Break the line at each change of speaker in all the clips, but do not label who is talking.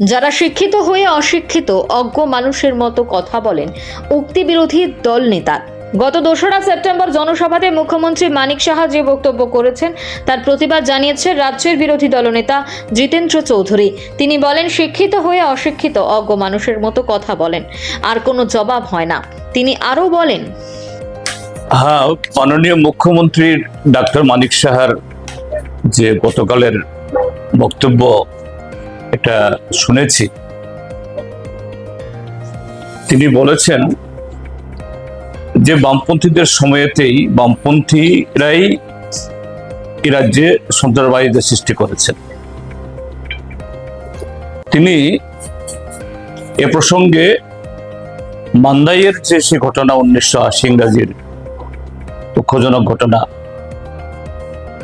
যারা শিক্ষিত হয়ে অশিক্ষিত, অজ্ঞ মানুষের মতো কথা বলেন উক্তি বিরোধী দল নেতা। গত দোসরা সেপ্টেম্বর জনসভাতে মুখ্যমন্ত্রী মানিক সাহা যে বক্তব্য করেছেন, তার প্রতিবাদ জানিয়েছে রাজ্যের বিরোধী দলনেতা জিতেন্দ্র চৌধুরী। তিনি বলেন, শিক্ষিত হয়ে অশিক্ষিত, অজ্ঞ মানুষের মতো কথা বলেন, আর কোনো জবাব হয় না। তিনি আরও বলেন
হ্যাঁ মাননীয় মুখ্যমন্ত্রীর ডাক্তার মানিক সাহার যে গতকালের বক্তব্য এটা শুনেছি। তিনি বলেছেন যে বামপন্থীদের সময়েতেই বামপন্থীরাই এ রাজ্যে সন্ত্রাসবাদীদের সৃষ্টি করেছেন। তিনি এ প্রসঙ্গে মান্দাইয়ের যে সে ঘটনা উনিশশো আশি ইংরাজির দুঃখজনক ঘটনা,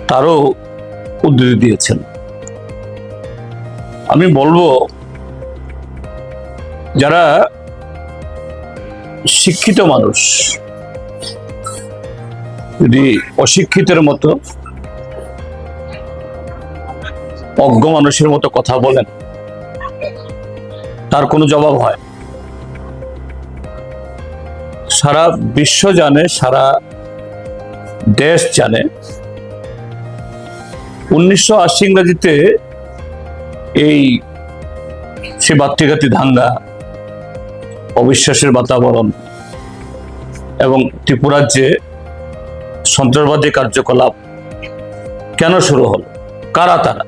তারও উদ্ধৃতি দিয়েছেন। আমি বলব, যারা শিক্ষিত মানুষ, যদি অশিক্ষিতের মতো, অজ্ঞ মানুষের মতো কথা বলেন, তার কোনো জবাব হয় সারা বিশ্ব জানে, সারা দেশ জানে, উনিশশো আশি ইংরাজিতে এই সে বাত্রিঘাতি দাঙ্গা অবিশ্বাসের বাতাবরণ এবং ত্রিপুরার যে সন্ত্রাসবাদী কার্যকলাপ কেন শুরু হলো? কারা তারা?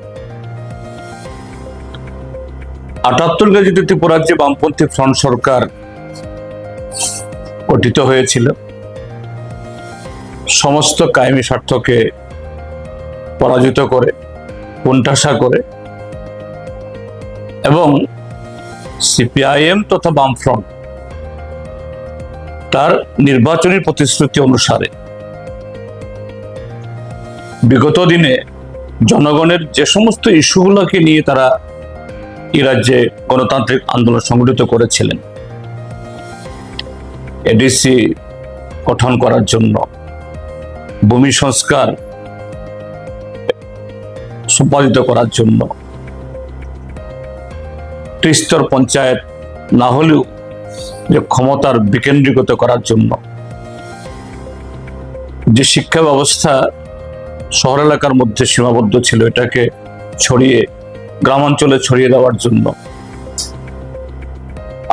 আটাত্তর ইংরেজিতে ত্রিপুরার যে বামপন্থী ফ্রন্ট সরকার গঠিত হয়েছিল। সমস্ত কায়েমি স্বার্থকে পরাজিত করে কোণঠাসা করে এবং সিপিআইএম তথা বামফ্রন্ট তার নির্বাচনী প্রতিশ্রুতি অনুসারে বিগত দিনে জনগণের যে সমস্ত ইস্যুগুলোকে নিয়ে তারা এই রাজ্যে গণতান্ত্রিক আন্দোলন সংগঠিত করেছিলেন এডিসি গঠন করার জন্য, ভূমি সংস্কার সম্পাদিত করার জন্য ত্রিস্তর পঞ্চায়েত না হলেও যে ক্ষমতার বিকেন্দ্রীকৃত করার জন্য। যে শিক্ষা ব্যবস্থা শহর এলাকার মধ্যে সীমাবদ্ধ ছিল, এটাকে ছড়িয়ে, গ্রামাঞ্চলে ছড়িয়ে দেওয়ার জন্য।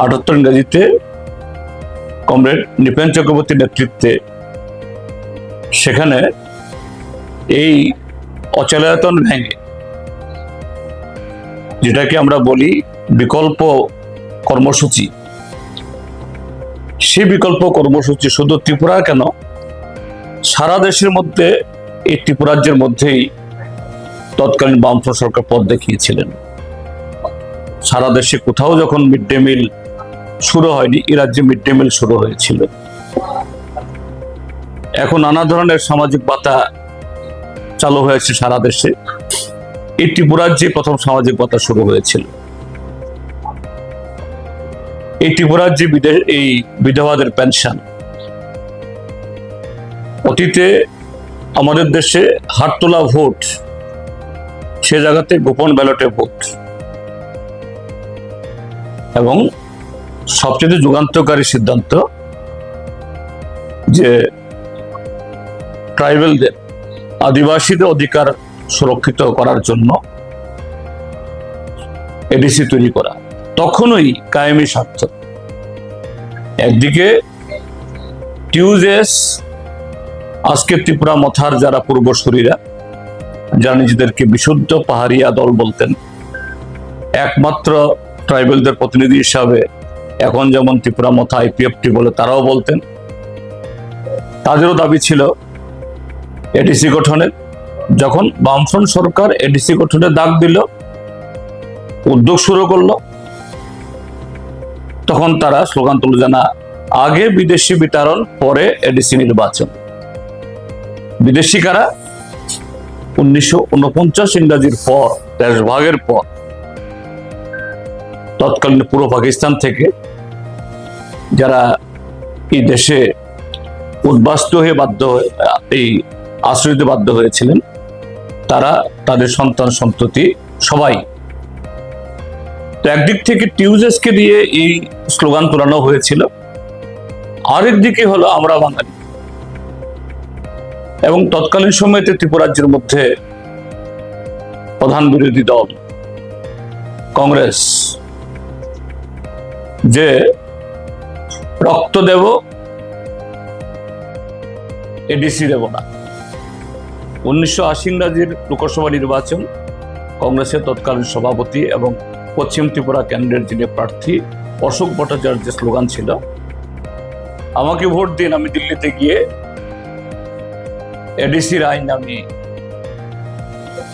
আটাত্তর ইংরেজিতে কমরেড নৃপেন চক্রবর্তীর নেতৃত্বে সেখানে এই অচলায়তন ভেঙে, যেটাকে আমরা বলি বিকল্প কর্মসূচি। সেই বিকল্প কর্মসূচি শুধু ত্রিপুরা কেন? সারা দেশের মধ্যে এই ত্রিপুরাজ্যের মধ্যেই তৎকালীন বামফ্রন্ট সরকার পথ দেখিয়েছিলেন। সারা দেশে কোথাও যখন মিড ডে মিল শুরু হয়নি এ রাজ্যে মিড ডে মিল শুরু হয়েছিল। এখন নানা ধরনের সামাজিক বাতা চালু হয়েছে সারা দেশে। এই ত্রিপুরার যে প্রথম সামাজিক বাতা শুরু হয়েছিল। এই ত্রিপুরার যে বিদে এই বিধবাদের পেনশন অতীতে আমাদের দেশে হাত তোলা ভোট, সে জায়গাতে গোপন ব্যালটে ভোট। এবং সবচেয়ে যুগান্তকারী সিদ্ধান্ত যে ট্রাইবেলদের আদিবাসীদের অধিকার সুরক্ষিত করার জন্য এডিসি তৈরি করা। তখনই কায়েমি স্বার্থ। একদিকে টিউজেস, আজকে ত্রিপুরা মথার যারা পূর্বসূরীরা, যারা নিজেদেরকে বিশুদ্ধ পাহাড়িয়া দল বলতেন, একমাত্র ট্রাইবেলদের প্রতিনিধি হিসাবে এখন যেমন ত্রিপুরা মথা আইপিএফটি বলে তারাও বলতেন, তাদেরও দাবি ছিল এডিসি গঠনের। যখন বামফ্রন্ট সরকার এডিসি গঠনের ডাক দিল, উদ্যোগ শুরু করল তখন তারা স্লোগান তুলে জানা আগে বিদেশি বিতরণ পরে এডিসি নির্বাচন। বিদেশি কারা? উনিশশো উনপঞ্চাশ ইংরাজির পর দেশভাগের পর। তৎকালীন পূর্ব পাকিস্তান থেকে যারা এই দেশে উদ্বাস্ত হয়ে বাধ্য হয়ে, এই আশ্রয় বাধ্য হয়েছিলেন, তারা তাদের সন্তান সন্ততি সবাই তো একদিক থেকে টিউজেসকে দিয়ে এই স্লোগান তোলানো হয়েছিল। আরেক দিকে হলো আমরা বাঙালি। এবং তৎকালীন সময়তে ত্রিপুরাজ্যের মধ্যে প্রধান বিরোধী দল কংগ্রেস, যে রক্ত দেব এডিসি দেব না। উনিশশো আশি ইংরাজির লোকসভা নির্বাচন কংগ্রেসের তৎকালীন সভাপতি এবং পশ্চিম ত্রিপুরা কেন্দ্রের যিনি প্রার্থী, অশোক ভট্টাচার্যের স্লোগান ছিল, আমাকে ভোট দিন, আমি দিল্লিতে গিয়ে এডিসির আইন আমি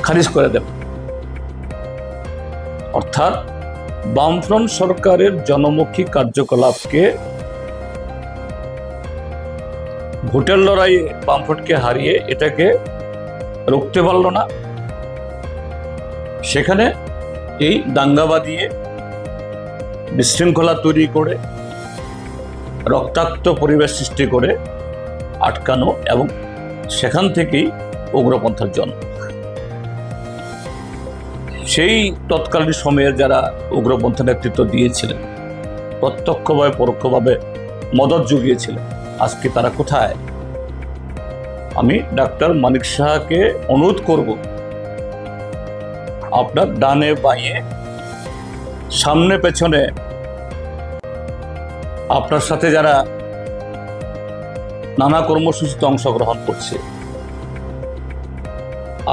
খারিজ করে দেব। অর্থাৎ বামফ্রন্ট সরকারের জনমুখী কার্যকলাপকে ভোটের লড়াইয়ে বামফ্রন্টকে হারিয়ে এটাকে রুখতে পারল না। সেখানে এই দাঙ্গা বাঁধিয়ে বিশৃঙ্খলা তৈরি করে রক্তাক্ত পরিবেশ সৃষ্টি করে আটকানো এবং সেখান থেকেই উগ্রপন্থার জন্ম। সেই তৎকালীন সময়ে যারা উগ্রপন্থা নেতৃত্ব দিয়েছিলেন, প্রত্যক্ষভাবে, পরোক্ষভাবে মদত জুগিয়েছিলেন, আজকে তারা কোথায়? আমি ডাক্তার মানিক সাহাকে অনুরোধ করব আপনার ডানে বাঁয়ে, সামনে পেছনে আপনার সাথে যারা নানা কর্মসূচিতে অংশগ্রহণ করছে।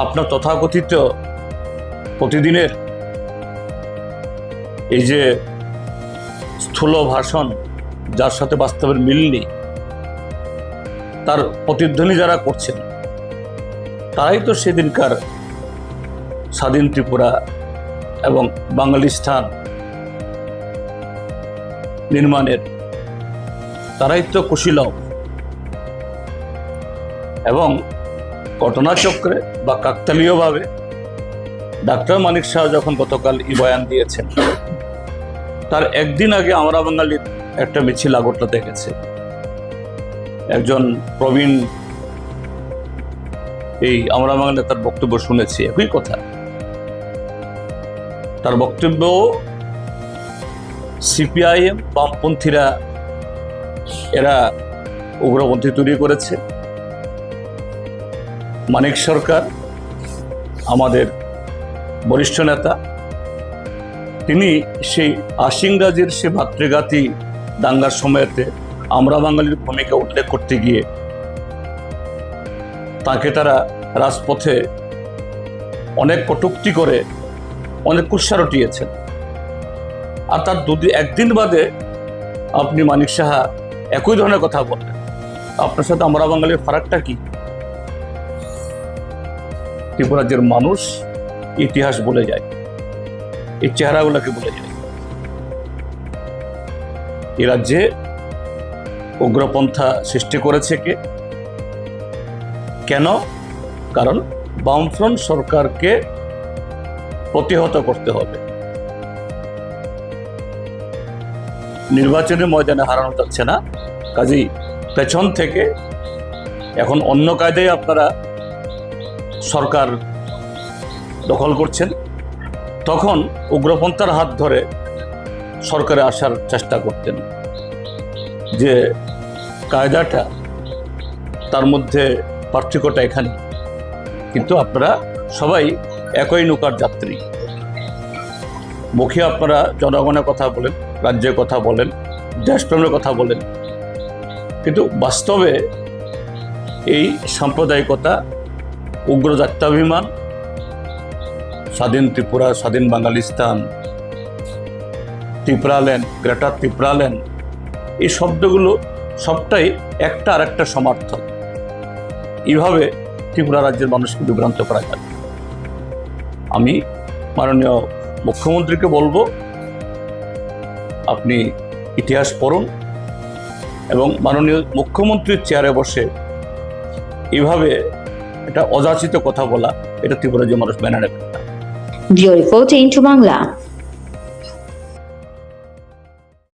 আপনার তথাকথিত প্রতিদিনের এই যে স্থূল ভাষণ, যার সাথে বাস্তবের মিল নেই, তার প্রতিধ্বনি যারা করছেন, তারাই তো সেদিনকার স্বাধীন ত্রিপুরা এবং বাঙালিস্তান নির্মাণের তারাই তো কুশীলভ এবং ঘটনাচক্রে বা কাকতালীয়ভাবে ডাক্তার মানিক শাহ যখন গতকাল ই বয়ান দিয়েছেন, তার একদিন আগে আমরা বাঙালির একটা মিছিল আগরটাতে গেছে একজন প্রবীণ, এই আমরা বাঙালি তার বক্তব্য শুনেছি, একই কথা। তার বক্তব্য সিপিআইএম বামপন্থীরা এরা উগ্রপন্থী তৈরি করেছে। মানিক সরকার, আমাদের বরিষ্ঠ নেতা, তিনি সেই আশিংরাজের সে ভাতৃঘাতী দাঙ্গার সময়তে আমরা বাঙালির ভূমিকা উল্লেখ করতে গিয়ে তাকে তারা রাজপথে অনেক কটুক্তি করে অনেক কুৎসা রটিয়েছেন আর তার দুদিন একদিন বাদে আপনি মানিক সাহা একই ধরনের কথা বললেন। আপনার সাথে আমরা বাঙালির ফারাকটা কি? ত্রিপুরাজ্যের মানুষ ইতিহাস বলে যায়। এই চেহারাগুলোকে বলে যায়। এ রাজ্যে উগ্রপন্থা সৃষ্টি করেছে কে? কেন? কারণ বামফ্রন্ট সরকারকে প্রতিহত করতে হবে। নির্বাচনের ময়দানে হারানো যাচ্ছে না। কাজেই পেছন থেকে এখন অন্য কায়দায় আপনারা সরকার দখল করছেন। তখন উগ্রপন্থার হাত ধরে সরকারে আসার চেষ্টা করতেন যে কায়দাটা তার মধ্যে পার্থক্যটা এখানে। কিন্তু আপনারা সবাই একই নৌকার যাত্রী। মুখে আপনারা জনগণের কথা বলেন, রাজ্যের কথা বলেন, দেশপ্রেমের কথা বলেন। কিন্তু বাস্তবে এই সাম্প্রদায়িকতা, উগ্র জাত্যাভিমান, স্বাধীন ত্রিপুরা, স্বাধীন বাঙালিস্তান ত্রিপুরাল্যান্ড গ্রেটার ত্রিপুরাল্যান্ড এই শব্দগুলো সবটাই একটা আর একটা সমর্থন এইভাবে ত্রিপুরা রাজ্যের মানুষকে বিভ্রান্ত করা যায় আমি মাননীয় মুখ্যমন্ত্রীকে বলব, আপনি ইতিহাস পড়ুন এবং মাননীয় মুখ্যমন্ত্রীর চেয়ারে বসে এভাবে এটা অযাচিত কথা বলা, এটা ত্রিপুরা যে মানুষ মেনে নেবে
বাংলা